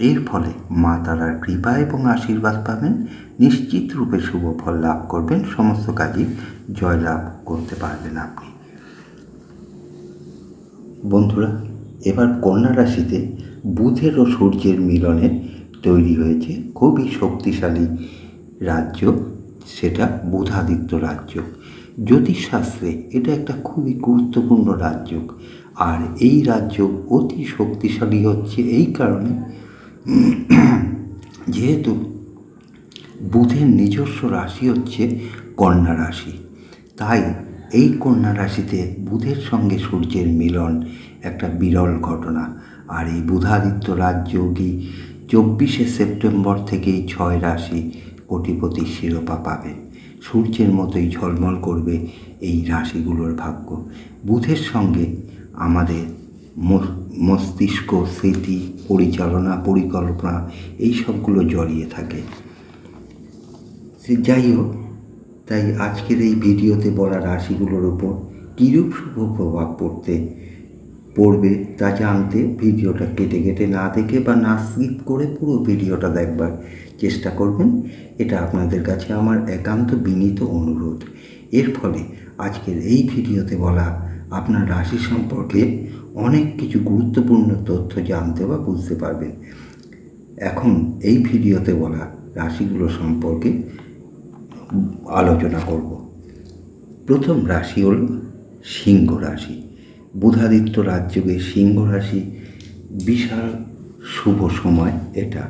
এর ফলে মা তারার কৃপা এবং আশীর্বাদ পাবেন। নিশ্চিত রূপে শুভ ফল লাভ করবেন। সমস্ত কাজই জয়লাভ করতে পারবেন আপনি। বন্ধুরা, এবার কন্যা রাশিতে বুধের ও সূর্যের মিলনে তৈরি হয়েছে খুবই শক্তিশালী রাজ্য, সেটা বুধাদিত্য রাজ্য। জ্যোতিষশাস্ত্রে এটা একটা খুবই গুরুত্বপূর্ণ রাজ্য। আর এই রাজ্য অতি শক্তিশালী হচ্ছে এই কারণে যেহেতু বুধের নিজস্ব রাশি হচ্ছে কন্যা রাশি, তাই এই কন্যা রাশিতে বুধের সঙ্গে সূর্যের মিলন একটা বিরল ঘটনা। আর এই বুধাদিত্য রাজযোগী চব্বিশে সেপ্টেম্বর থেকেই ছয় রাশি কোটিপতি শিরোপা পাবে। সূর্যের মতোই ঝলমল করবে এই রাশিগুলোর ভাগ্য। বুধের সঙ্গে আমাদের মস্তিষ্ক, স্মৃতি পরিচালনা, পরিকল্পনা এই সবগুলো জড়িয়ে থাকে। যাই হোক, তাই আজকের এই ভিডিওতে বলা রাশিগুলোর ওপর কীরূপ শুভ প্রভাব পড়তে পড়বে তা জানতে ভিডিওটা কেটে কেটে না দেখে বা না স্কিপ করে পুরো ভিডিওটা দেখবার চেষ্টা করবেন। এটা আপনাদের কাছে আমার একান্ত বিনীত অনুরোধ। এর ফলে আজকের এই ভিডিওতে বলা আপনার রাশি সম্পর্কে অনেক কিছু গুরুত্বপূর্ণ তথ্য জানতে বা বুঝতে পারবেন। এখন এই ভিডিওতে বলা রাশিগুলো সম্পর্কে আলোচনা করব। প্রথম রাশি হল সিংহ রাশি। বুধাদিত্য রাজ্যকে সিংহ রাশি বিশাল শুভ সময় এটা।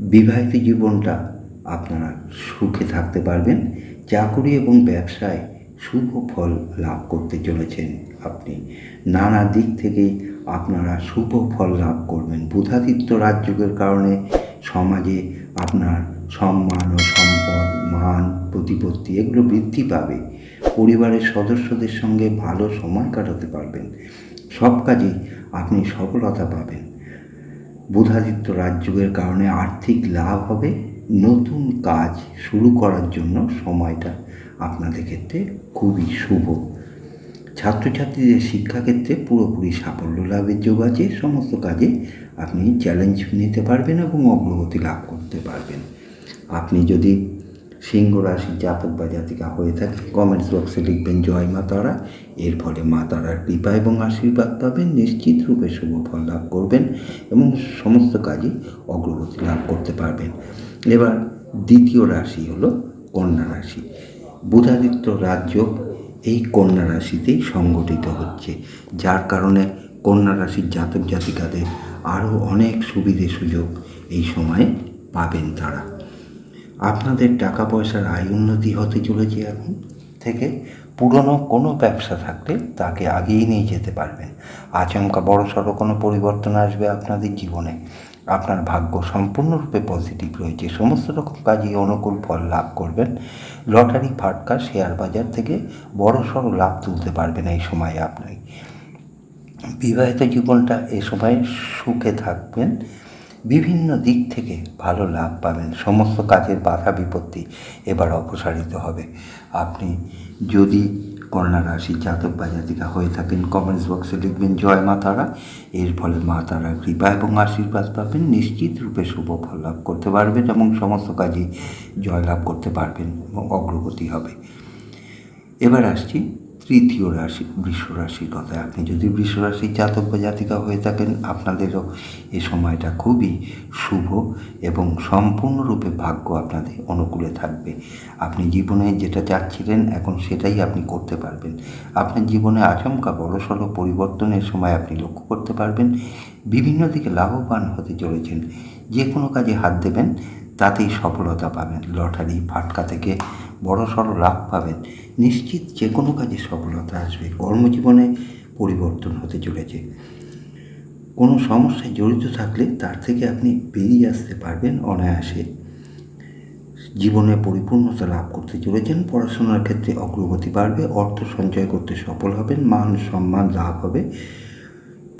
বিবাহিত জীবনটা আপনারা সুখে থাকতে পারবেন। চাকুরি এবং ব্যবসায় শুভ ফল লাভ করতে চলেছেন আপনি। নানা দিক থেকেই আপনারা শুভ ফল লাভ করবেন। বুধাদিত্য রাজযোগের কারণে সমাজে আপনার সম্মান ও সম্পদ, মান, প্রতিপত্তি এগুলো বৃদ্ধি পাবে। পরিবারের সদস্যদের সঙ্গে ভালো সময় কাটাতে পারবেন। সব কাজেই আপনি সফলতা পাবেন। বুধাদিত্য রাজযোগের কারণে আর্থিক লাভ হবে। নতুন কাজ শুরু করার জন্য সময়টা আপনাদের ক্ষেত্রে খুবই শুভ। ছাত্রছাত্রীদের শিক্ষাক্ষেত্রে পুরোপুরি সাফল্য লাভের যোগ আছে, সমস্ত কাজে আপনি চ্যালেঞ্জ নিতে পারবেন এবং অগ্রগতি লাভ করতে পারবেন। আপনি যদি সিংহ রাশি জাতক বা জাতিকা হয়ে থাকে কমেন্টস বক্সে লিখবেন, জয় মা তারা। এর ফলে মা তারার কৃপা এবং আশীর্বাদ পাবেন, নিশ্চিত রূপে শুভ ফল লাভ করবেন এবং সমস্ত কাজে অগ্রগতি লাভ করতে পারবেন। এবার দ্বিতীয় রাশি হলো কন্যা রাশি। বুধাদিত্য রাজ্য এই কন্যা রাশিতেই সংগঠিত হচ্ছে। যার কারণে কন্যা রাশির জাতক জাতিকাদের আরও অনেক সুবিধে সুযোগ এই সময়ে পাবেন তারা। আপনাদের টাকা পয়সার আয় উন্নতি হতে চলেছে এখন থেকে। পুরনো কোনো ব্যবসা থাকলে তাকে আগিয়ে নিয়ে যেতে পারবেন। আচমকা বড় সড়ো কোনো পরিবর্তন আসবে আপনাদের জীবনে। আপনার ভাগ্য সম্পূর্ণরূপে পজিটিভ রয়েছে। সমস্ত রকম কাজে অনুকূল ফল লাভ করবেন। লটারি, ফাটকা শেয়ার বাজার থেকে বড় সড়ো লাভ তুলতে পারবেন এই সময়ে আপনি। বিবাহিত জীবনটা এ সময় সুখে থাকবেন। বিভিন্ন দিক থেকে ভালো লাভ পাবেন। সমস্ত কাজের বাধা বিপত্তি এবার অপসারিত হবে। আপনি যদি কন্যা রাশি জাতক বা জাতিকা হয়ে থাকেন। কমেন্টস বক্সে লিখবেন, জয় মা তারা। এর ফলে মা তারা কৃপা এবং আশীর্বাদ পাবেন। নিশ্চিত রূপে শুভ ফল লাভ করতে পারবেন এবং সমস্ত কাজে জয় লাভ করতে পারবেন এবং অগ্রগতি হবে। এবার আসছি তৃতীয় রাশি, বৃষ রাশির কথা। আপনি যদি বৃষ রাশির জাতক বা জাতিকা হয়ে থাকেন, আপনাদেরও এ সময়টা খুবই শুভ এবং সম্পূর্ণরূপে ভাগ্য আপনাদের অনুকূলে থাকবে। আপনি জীবনে যেটা চাচ্ছিলেন, এখন সেটাই আপনি করতে পারবেন। আপনার জীবনে আচমকা বড়সড় পরিবর্তনের সময় আপনি লক্ষ্য করতে পারবেন। বিভিন্ন দিকে লাভবান হতে চলেছেন। যে কোনো কাজে হাত দেবেন, তাতেই সফলতা পাবেন। লটারি, ফাটকা থেকে বড় সড়ো লাভ পাবেন। নিশ্চিত যে কোনো কাজে সফলতা আসবে। কর্মজীবনে পরিবর্তন হতে চলেছে। কোনো সমস্যায় জড়িত থাকলে তার থেকে আপনি বেরিয়ে আসতে পারবেন অনায়াসে। জীবনে পরিপূর্ণতা লাভ করতে চলেছেন। পড়াশোনার ক্ষেত্রে অগ্রগতি বাড়বে। অর্থ সঞ্চয় করতে সফল হবেন। মান সম্মান লাভ হবে।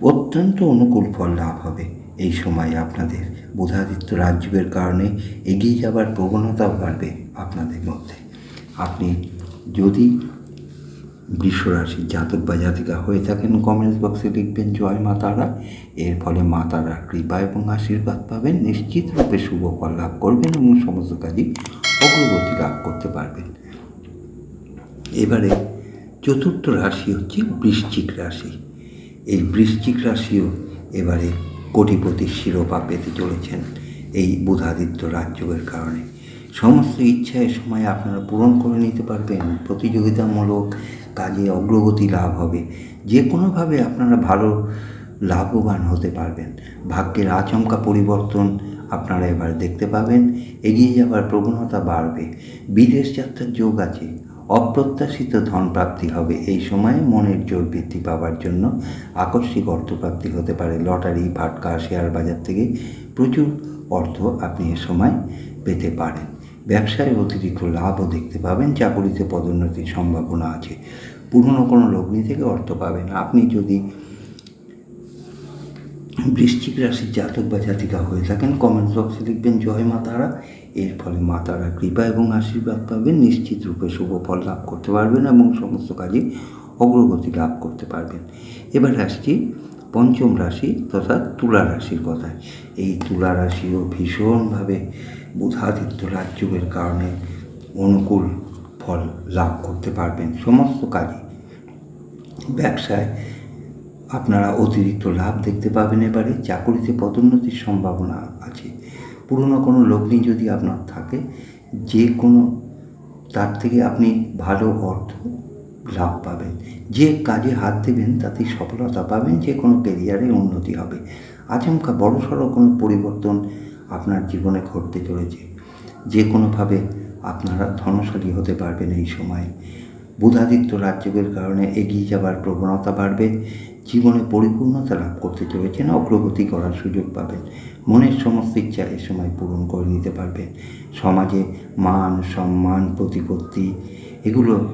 অত্যন্ত অনুকূল ফল লাভ হবে। এই সময় আপনাদের বোধাদিত্য রাজযোগের কারণে এগিয়ে যাবার প্রবণতাও বাড়বে আপনাদের মধ্যে। আপনি যদি বৃষরাশির জাতক বা জাতিকা হয়ে থাকেন কমেন্টস বক্সে লিখবেন, জয় মা তারা। এর ফলে মা তারার কৃপা এবং আশীর্বাদ পাবেন, নিশ্চিত রূপে শুভ ফল লাভ করবেন এবং সমস্ত কাজই অগ্রগতি লাভ করতে পারবেন। এবারে চতুর্থ রাশি হচ্ছে বৃশ্চিক রাশি। এই বৃশ্চিক রাশিও এবারে কোটিপতির শিরোপা পেতে চলেছেন এই বুধাদিত্য রাজযোগের কারণে। সমস্ত ইচ্ছায় সময় আপনারা পূরণ করে নিতে পারবেন। প্রতিযোগিতামূলক কাজে অগ্রগতি লাভ হবে। যে কোনোভাবে আপনারা ভালো লাভবান হতে পারবেন। ভাগ্যের আচমকা পরিবর্তন আপনারা এবার দেখতে পাবেন। এগিয়ে যাওয়ার প্রবণতা বাড়বে। বিদেশ যাত্রার যোগ আছে। অপ্রত্যাশিত ধন প্রাপ্তি হবে। এই সময়ে মনের জোর বৃদ্ধি পাওয়ার জন্য আকস্মিক অর্থপ্রাপ্তি হতে পারে। লটারি, ভাটকা শেয়ার বাজার থেকে প্রচুর অর্থ আপনি এ সময় পেতে পারেন। ব্যবসায় অতিরিক্ত লাভও দেখতে পাবেন, চাকুরিতে পদোন্নতির সম্ভাবনা আছে। পুরনো কোনো লগ্নি থেকে অর্থ পাবেন। আপনি যদি বৃশ্চিক রাশির জাতক বা জাতিকা হয়ে থাকেন কমেন্ট বক্সে লিখবেন, জয় মা তারা। এর ফলে মা তারা কৃপা এবং আশীর্বাদ পাবেন, নিশ্চিত রূপে শুভ ফল লাভ করতে পারবেন এবং সমস্ত কাজে অগ্রগতি লাভ করতে পারবেন। এবার আসছি পঞ্চম রাশি তথা তুলা রাশির কথায়। এই তুলা রাশিও ভীষণভাবে বুধাদিত্য রাজ্যের কারণে অনুকূল ফল লাভ করতে পারবেন সমস্ত কাজে ব্যবসায় আপনারা অতিরিক্ত লাভ দেখতে পাবেন এবারে, চাকরিতে পদোন্নতির সম্ভাবনা আছে। পুরনো কোনো লগ্নি যদি আপনার থাকে, যে কোনো তার থেকে আপনি ভালো অর্থ লাভ পাবেন। যে কাজে হাত দেবেন তাতে সফলতা পাবেন, যে কোনো কেরিয়ারে উন্নতি হবে। আচমকা বড় সড়ো কোনো পরিবর্তন আপনার জীবনে ঘটতে চলেছে। যে কোনোভাবে আপনারা ধনশালী হতে পারবেন এই সময়ে। বুধাদিত্য রাজ্যের কারণে এগিয়ে যাবার প্রবণতা বাড়বে। জীবনে পরিপূর্ণতা লাভ করতে চলেছেন, অগ্রগতি করার সুযোগ পাবেন। মনের সমস্ত ইচ্ছা এ সময় পূরণ করে নিতে পারবেন। সমাজে মান, সম্মান, প্রতিপত্তি এগুলো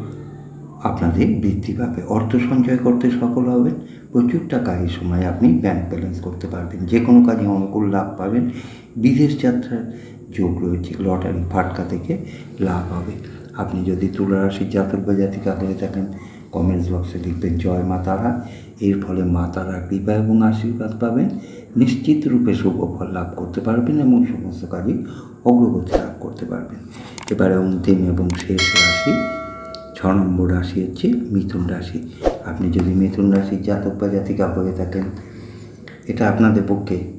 আপনাদের বৃদ্ধি পাবে অর্থ সঞ্চয় করতে সফল হবেন। প্রচুর টাকা এই সময় আপনি ব্যাংক ব্যালেন্স করতে পারবেন। যে কোনো কাজে অনুকূল লাভ পাবেন। বিদেশ যাত্রার যোগ রয়েছে লটারি ফাটকা থেকে লাভ হবে। আপনি যদি তুলা রাশির জাতক বা জাতিকা হয়ে থাকেন কমেন্টস বক্সে লিখবেন, জয় মা তারা। এর ফলে মা তারা কৃপা এবং আশীর্বাদ পাবেন। নিশ্চিত রূপে শুভ ফল লাভ করতে পারবেন এবং সমস্ত কাজে অগ্রগতি লাভ করতে পারবেন। এবারে অন্তিম এবং শেষ রাশি, ছ নম্বর রাশি হচ্ছে মিথুন রাশি। আপনি যদি মিথুন রাশির জাতক বা জাতিকা হয়ে থাকেন, এটা আপনাদের পক্ষে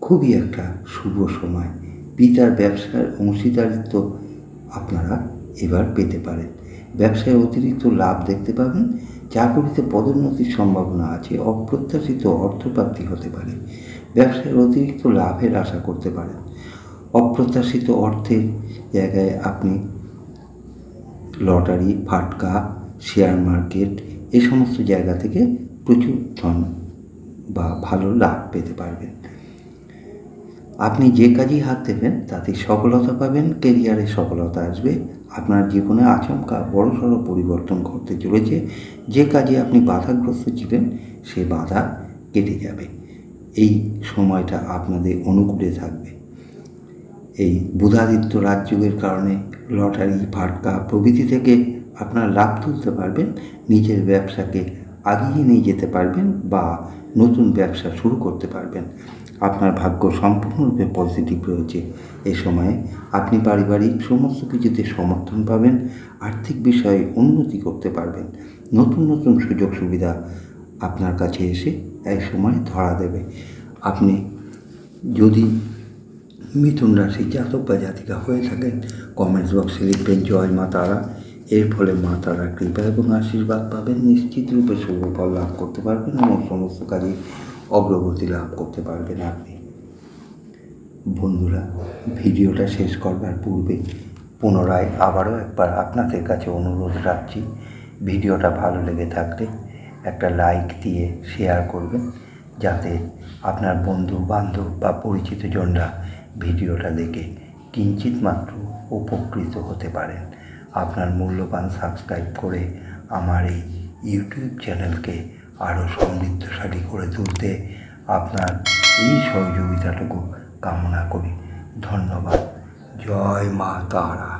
খুবই একটা শুভ সময়। পিতার ব্যবসার অংশীদারিত্ব আপনারা এবার পেতে পারেন। ব্যবসায় অতিরিক্ত লাভ দেখতে পাবেন, চাকরিতে পদোন্নতির সম্ভাবনা আছে, অপ্রত্যাশিত অর্থপ্রাপ্তি হতে পারে। ব্যবসায় অতিরিক্ত লাভের আশা করতে পারেন। অপ্রত্যাশিত অর্থের জায়গায় আপনি লটারি, ফাটকা শেয়ার মার্কেট এই সমস্ত জায়গা থেকে প্রচুর ধন বা ভালো লাভ পেতে পারবেন। আপনি যে কাজেই হাত দেবেন, তাতে সফলতা পাবেন কেরিয়ারে সফলতা আসবে, আপনার জীবনে আচমকা বড়সড় পরিবর্তন ঘটতে চলেছে, যে কাজে আপনি বাধাগ্রস্ত ছিলেন, সে বাধা কেটে যাবে। এই সময়টা আপনাদের অনুকূলে থাকবে। এই বুধাদিত্য রাজযোগের কারণে লটারি, ফাটকা প্রভৃতি থেকে আপনার লাভ তুলতে পারবেন, নিজের ব্যবসাকে আগিয়ে নিয়ে যেতে পারবেন বা নতুন ব্যবসা শুরু করতে পারবেন। আপনার ভাগ্য সম্পূর্ণরূপে পজিটিভ রয়েছে। এ সময়ে আপনি পারিবারিক সমস্ত কিছুতে সমর্থন পাবেন, আর্থিক বিষয়ে উন্নতি করতে পারবেন। নতুন নতুন সুযোগ সুবিধা আপনার কাছে এসে এক সময় ধরা দেবে। আপনি যদি মিথুন রাশির জাতক বা জাতিকা হয়ে থাকেন কমেন্টস বক্সে লিখবেন, জয় মা তারা। এর ফলে মা তারা কৃপা এবং আশীর্বাদ পাবেন, নিশ্চিত রূপে শুভ ফল লাভ করতে পারবেন এবং সমস্ত কাজে অগ্রগতি লাভ করতে পারবেন আপনি। বন্ধুরা, ভিডিওটা শেষ করবার পূর্বে পুনরায় আবারও একবার আপনাদের কাছে অনুরোধ রাখছি, ভিডিওটা ভালো লেগে থাকলে একটা লাইক দিয়ে শেয়ার করবেন, যাতে আপনার বন্ধু বান্ধব বা পরিচিত জনরা ভিডিওটা দেখে কিঞ্চিত মাত্র উপকৃত হতে পারেন। আপনার মূল্যবান সাবস্ক্রাইব করে আমার এই ইউটিউব চ্যানেলকে আরও সমৃদ্ধশালী করে তুলতে আপনার এই সহযোগিতাটুকু কামনা করি। ধন্যবাদ। জয় মা তারা।